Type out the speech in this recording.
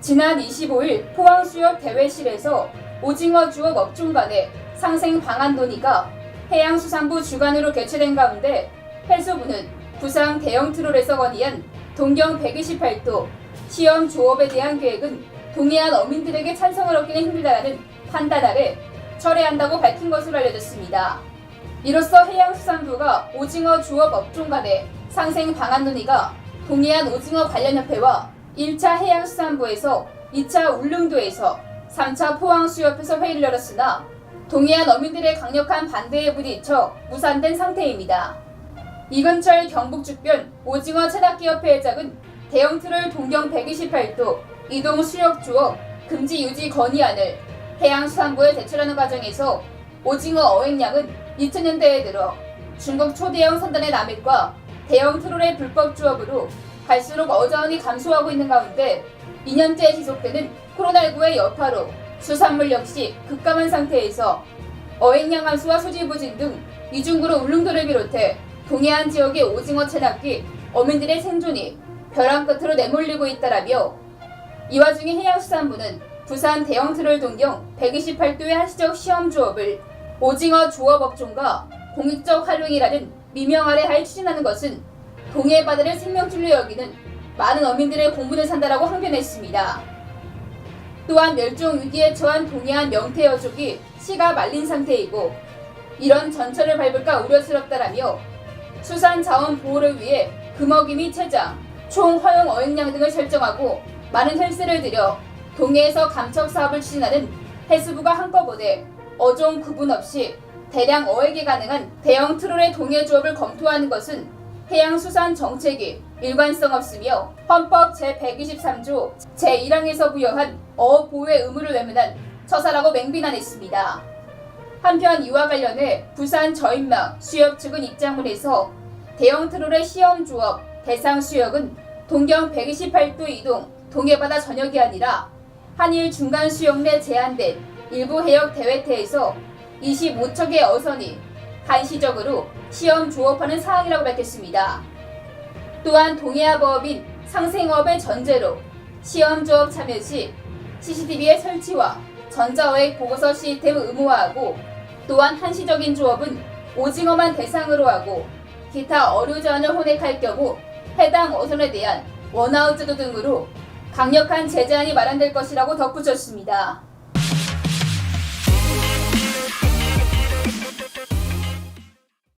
지난 25일 포항수협 대회실에서 오징어 주업 업종 간의 상생 방안 논의가 해양수산부 주관으로 개최된 가운데 해수부는 부상 대형 트롤에서 건의한 동경 128도 시험 조업에 대한 계획은 동해안 어민들에게 찬성을 얻기는 힘들다라는 판단 아래 철회한다고 밝힌 것으로 알려졌습니다. 이로써 해양수산부가 오징어 주업 업종 간의 상생 방안 논의가 동해안 오징어 관련협회와 1차 해양수산부에서 2차 울릉도에서 3차 포항수협에서 회의를 열었으나 동해안 어민들의 강력한 반대에 부딪혀 무산된 상태입니다. 이근철 경북 주변 오징어 채낚기협회 회장은 대형 트롤 동경 128도 이동 수역 주업 금지 유지 건의안을 해양수산부에 제출하는 과정에서 오징어 어획량은 2000년대에 들어 중국 초대형 선단의 남획과 대형 트롤의 불법 주업으로 갈수록 어자원이 감소하고 있는 가운데 2년째 지속되는 코로나19의 여파로 수산물 역시 급감한 상태에서 어획량 감소와 수지 부진 등 이중구로 울릉도를 비롯해 동해안 지역의 오징어 채낚기 어민들의 생존이 벼랑 끝으로 내몰리고 있다라며 이 와중에 해양수산부는 부산 대형 트롤 동경 128도의 한시적 시험 조업을 오징어 조업 업종과 공익적 활용이라는 미명 아래 하에 추진하는 것은 동해 바다를 생명줄로 여기는 많은 어민들의 공분을 산다라고 항변했습니다. 또한 멸종 위기에 처한 동해안 명태여족이 씨가 말린 상태이고 이런 전철을 밟을까 우려스럽다라며 수산 자원 보호를 위해 금어기 및 체장, 총 허용 어획량 등을 설정하고 많은 혈세를 들여 동해에서 감척 사업을 추진하는 해수부가 한꺼번에 어종 구분 없이 대량 어획이 가능한 대형 트롤의 동해 조업을 검토하는 것은 해양수산 정책이 일관성 없으며 헌법 제123조 제1항에서 부여한 어업 보호의 의무를 외면한 처사라고 맹비난했습니다. 한편 이와 관련해 부산 저인망 수역 측은 입장문에서 대형 트롤의 시험 조업 대상 수역은 동경 128도 이동 동해바다 전역이 아니라 한일 중간 수역 내 제한된 일부 해역 대회태에서 25척의 어선이 한시적으로 시험 조업하는 사항이라고 밝혔습니다. 또한 동해아 법인 상생업의 전제로 시험 조업 참여 시 CCTV의 설치와 전자어획 보고서 시스템 의무화하고 또한 한시적인 조업은 오징어만 대상으로 하고 기타 어류 제한을 혼액할 경우 해당 어선에 대한 원아웃 제도 등으로 강력한 제재안이 마련될 것이라고 덧붙였습니다.